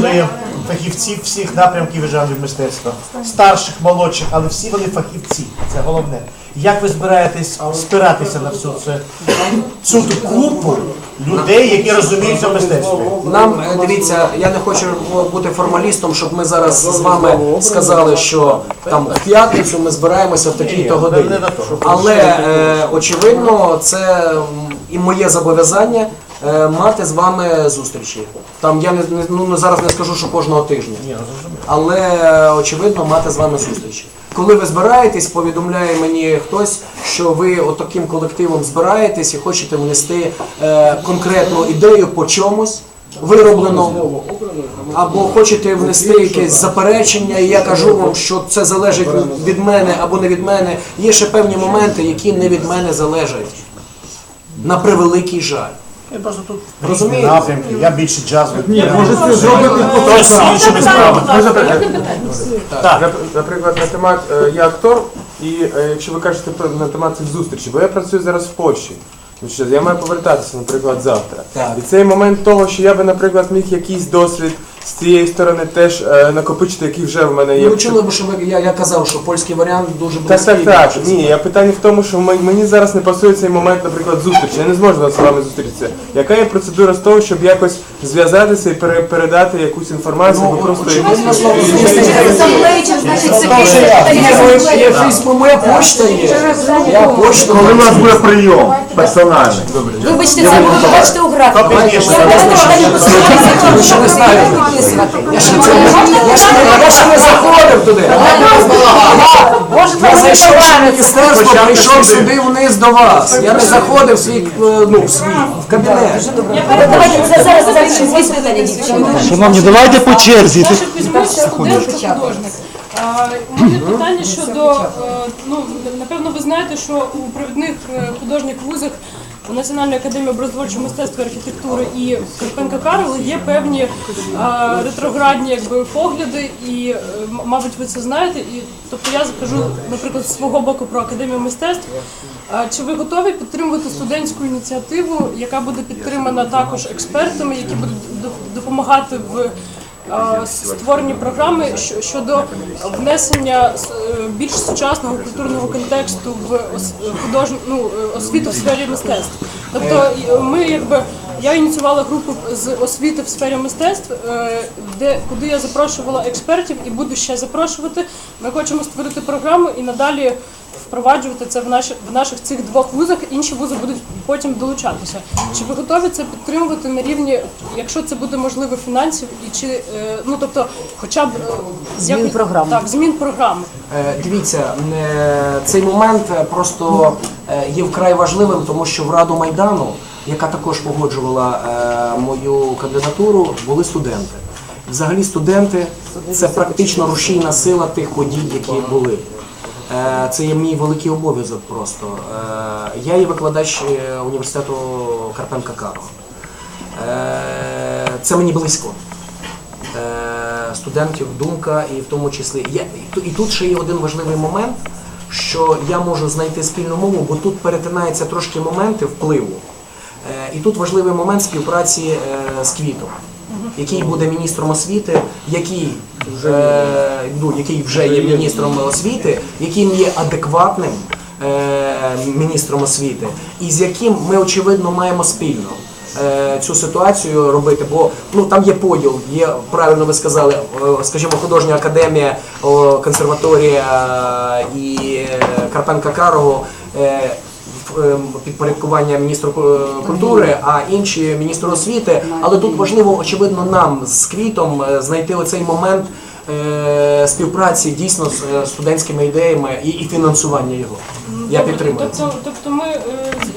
були фахівці всіх напрямків і жанрів мистецтва. Старших, молодших, але всі вони фахівці. Це головне. Як ви збираєтесь спиратися на всю це, цю купу людей, які розуміються в мистецтві? Нам е, дивіться, я не хочу бути формалістом, щоб ми зараз з вами сказали, що там в п'ятницю ми збираємося в такій-то годині. Але е, очевидно, це і моє зобов'язання мати з вами зустрічі. Там я не, ну зараз не скажу, що кожного тижня. Ні, зрозуміло. Але е, очевидно мати з вами зустрічі. Коли ви збираєтесь, повідомляє мені хтось, що ви отаким колективом збираєтесь і хочете внести е, конкретну ідею по чомусь виробленому, або хочете внести якесь заперечення, і я кажу вам, що це залежить від мене або не від мене. Є ще певні моменти, які не від мене залежать. На превеликий жаль. Я просто тут Розумієте? напрямки, я більше джазовий. Може це зробити Хтось іншими справами. Так. Наприклад, на темат е, я актор, і е, якщо ви кажете про на темат цих зустрічей, бо я працюю зараз в Польщі. Ну що, я маю повертатися, наприклад, завтра. Так. І цей момент того, що я би, наприклад, міг якийсь досвід з цієї сторони теж е, накопичити, який вже в мене є. Ви чули, бо що ви- я, я казав, що польський варіант дуже Так, близький. так, так. Ні, я питання в тому, що м- мені зараз не пасує цей момент, наприклад, зустрічі. Я не зможу з вами зустрітися. Яка є процедура з того, щоб якось зв'язатися і пере- передати якусь інформацію, або просто очевидно, слово Асамблеї, значить, Є, є фейсбук, моя почта є. Я почту. Коли у нас буде прийом персональний. Вибачте, це ви бачите у графіку. Я просто питання посилаюся, не знаєте. Підписувати. Я ще, це, я, ще не, я ще не заходив туди. Я зайшов в міністерство, прийшов сюди вниз до вас. Я не заходив в свій, е, ну, в свій, в кабінет. Давайте за- зараз зараз ще звісно питання. Шановні, давайте по черзі. Наша Кузьмич студент художник. А, У мене питання щодо, е, ну, напевно, ви знаєте, що у провідних е, художніх вузах у Національної академії образотворчого мистецтва архітектури і Карпенка Карл є певні е, ретроградні якби, погляди, і, е, мабуть, ви це знаєте. І, тобто я кажу, наприклад, з свого боку про академію мистецтв. А Чи ви готові підтримувати студентську ініціативу, яка буде підтримана також експертами, які будуть доп- допомагати в е, створенні програми щодо внесення е, більш сучасного культурного контексту в художню ну, е, освіту в сфері мистецтв? Тобто ми якби. Я ініціювала групу з освіти в сфері мистецтв, е, де куди я запрошувала експертів і буду ще запрошувати. Ми хочемо створити програму і надалі впроваджувати це в наших в наших цих двох вузах. Інші вузи будуть потім долучатися. Чи ви готові це підтримувати на рівні, якщо це буде можливо, фінансів і чи е, ну тобто, хоча б е, Змін якось- програми. Так, змін програми. Е, Дивіться, цей момент просто є вкрай важливим, тому що в Раду Майдану, яка також погоджувала е, мою кандидатуру, були студенти. Взагалі студенти це практично рушійна сила тих подій, які були. Е, Це є мій великий обов'язок просто. Е, Я є викладач е, університету Карпенка Карого. Е, Це мені близько студентів думка, і в тому числі я і тут ще є один важливий момент, що я можу знайти спільну мову, бо тут перетинаються трошки моменти впливу. І тут важливий момент співпраці з квітом, який буде міністром освіти, який, е, ну, який вже є міністром освіти, яким є адекватним е, міністром освіти, і з яким ми очевидно маємо спільно е, цю ситуацію робити, бо ну там є поділ, є правильно ви сказали, е, скажімо, художня академія, консерваторія і Карпенка Карого. Підпорядкування міністру культури, а інші міністру освіти. Але тут важливо, очевидно, нам з квітом знайти оцей момент співпраці дійсно з е, студентськими ідеями і, і фінансування його. Я Добре, підтримую. Тобто, тобто ми е,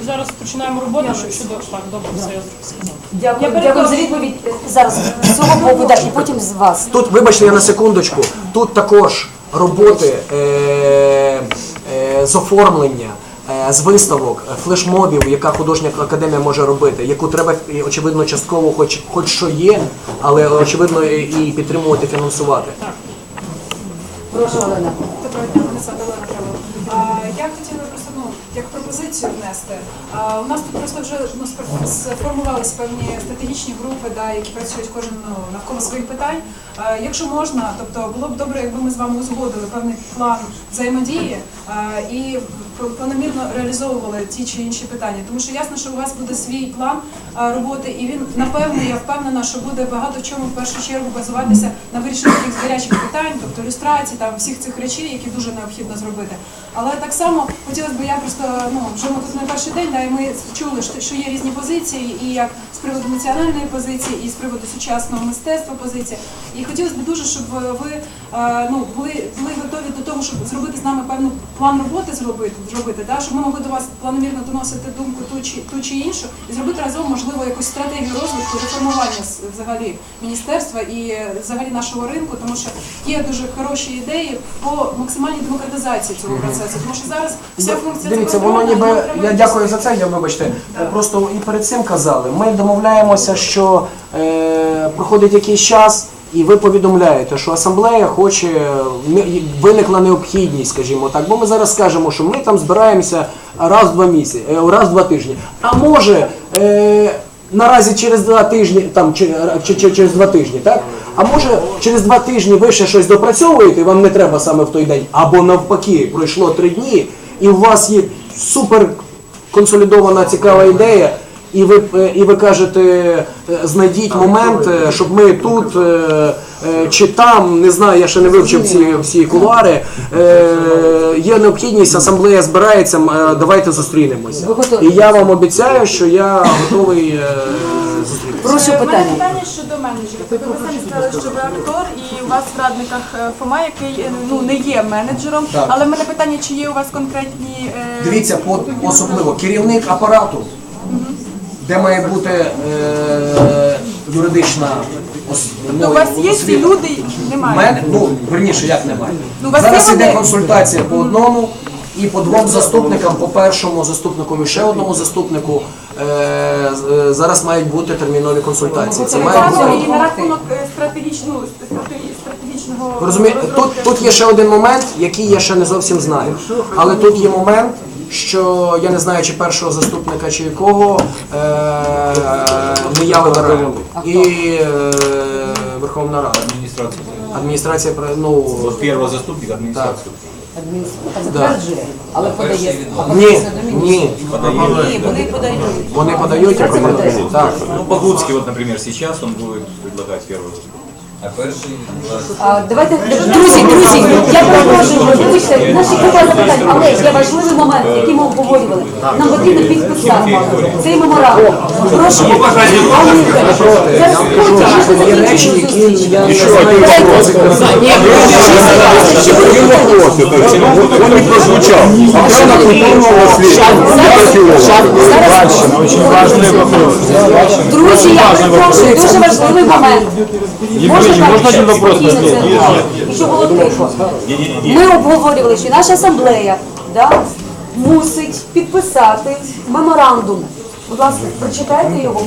зараз починаємо роботу що- щодо так, добре, все я сказала. Дякую, Я дякую за відповідь. Зараз з цього боку, так, і потім з вас. Тут, вибачте, я на секундочку. Тут також роботи е, е, з оформлення, е, з виставок, е, флешмобів, яка художня академія може робити, яку треба очевидно частково, хоч хоч що є, але очевидно і і підтримувати, фінансувати. Прошу, Олена. Доброго дня, мене звати Олена Жава. А, Я хотіла просто, ну, як пропозицію внести. У нас тут просто вже ну, сформувалися певні стратегічні групи, да, які працюють кожен ну, навколо своїх питань. Якщо можна, тобто було б добре, якби ми з вами узгодили певний план взаємодії і планомірно реалізовували ті чи інші питання. Тому що ясно, що у вас буде свій план роботи, і він напевне, я впевнена, що буде багато в чому в першу чергу базуватися на вирішенні таких гарячих питань, тобто люстрації, там всіх цих речей, які дуже необхідно зробити. Але так само хотілося б, я просто ну живу тут не перший день, да, і ми чули, що, що є різні позиції, і як з приводу національної позиції, і з приводу сучасного мистецтва позиція. І хотілося б дуже, щоб ви е, ну були, були готові до того, щоб зробити з нами певну план роботи зробити, зробити, да, щоб ми могли до вас планомірно доносити думку ту чи ту чи іншу, і зробити разом можливо якусь стратегію розвитку реформування взагалі міністерства і е, взагалі нашого ринку, тому що є дуже хороші ідеї по максимальній демократизації цього процесу. Тому що зараз вся функція Дивіться, воно ніби я дякую за це. Я вибачте. Просто і перед цим казали. Ми домовляємося, що е, проходить якийсь час. І ви повідомляєте, що асамблея хоче виникла необхідність, скажімо так. Бо ми зараз скажемо, що ми там збираємося раз в два місяці, е, раз в два тижні. А може е, наразі через два тижні, там чи, чи, чи- через два тижні, так? А може через два тижні ви ще щось допрацьовуєте, вам не треба саме в той день, або навпаки, пройшло три дні, і у вас є супер консолідована цікава ідея. І ви, е, і ви кажете, е, знайдіть момент, е, щоб ми тут чи там, не знаю, я ще не вивчив ці всі кулуари. Є необхідність, асамблея збирається, давайте зустрінемося. І я вам обіцяю, що я готовий зустрітися. Прошу питання. питання щодо менеджерів. Що ви актор, і у вас в радниках е, Фома, який е, ну не є менеджером. Так. Але в мене питання, чи є у вас конкретні е, Дивіться, по- особливо керівник апарату, де має бути е, юридична ос, Ну, у вас є ці освіта. люди? Немає. Мене, ну, верніше, як немає. Ну, у вас Зараз є іде вони? консультація по одному і по двом заступникам, по першому заступнику і ще одному заступнику. Е, зараз мають бути термінові консультації. Це має бути. і на рахунок е, стратегічного стратегі- розумієте, тут, тут є ще один момент, який я ще не зовсім знаю. Але тут є момент, що я не знаю, чи першого заступника, чи якого е, не я вибираю. І е, Верховна Рада. Адміністрація. Адміністрація ну, От першого заступника адміністрації. Адміністрація затверджує, але подає. Ні, подає до міністра. ні. Ні, вони подають. Вони подають, а потім- так. Ну, Погудский, вот, например, сейчас он будет предлагать заступника. А перший А, давайте, друзі, друзі, я перепрошую, вибачте, наші купа запитань, але є важливий момент, який ми обговорювали. Нам потрібно підписати цей меморандум. Прошу, зараз потім Є речі, які я не знаю. Он не. Охрана культурного Друзі, я перепрошую, дуже важливий момент. Можна, один вопрос? Щоб було тихо. Ми обговорювали, що наша асамблея да, мусить підписати меморандум. Будь ласка, прочитайте його.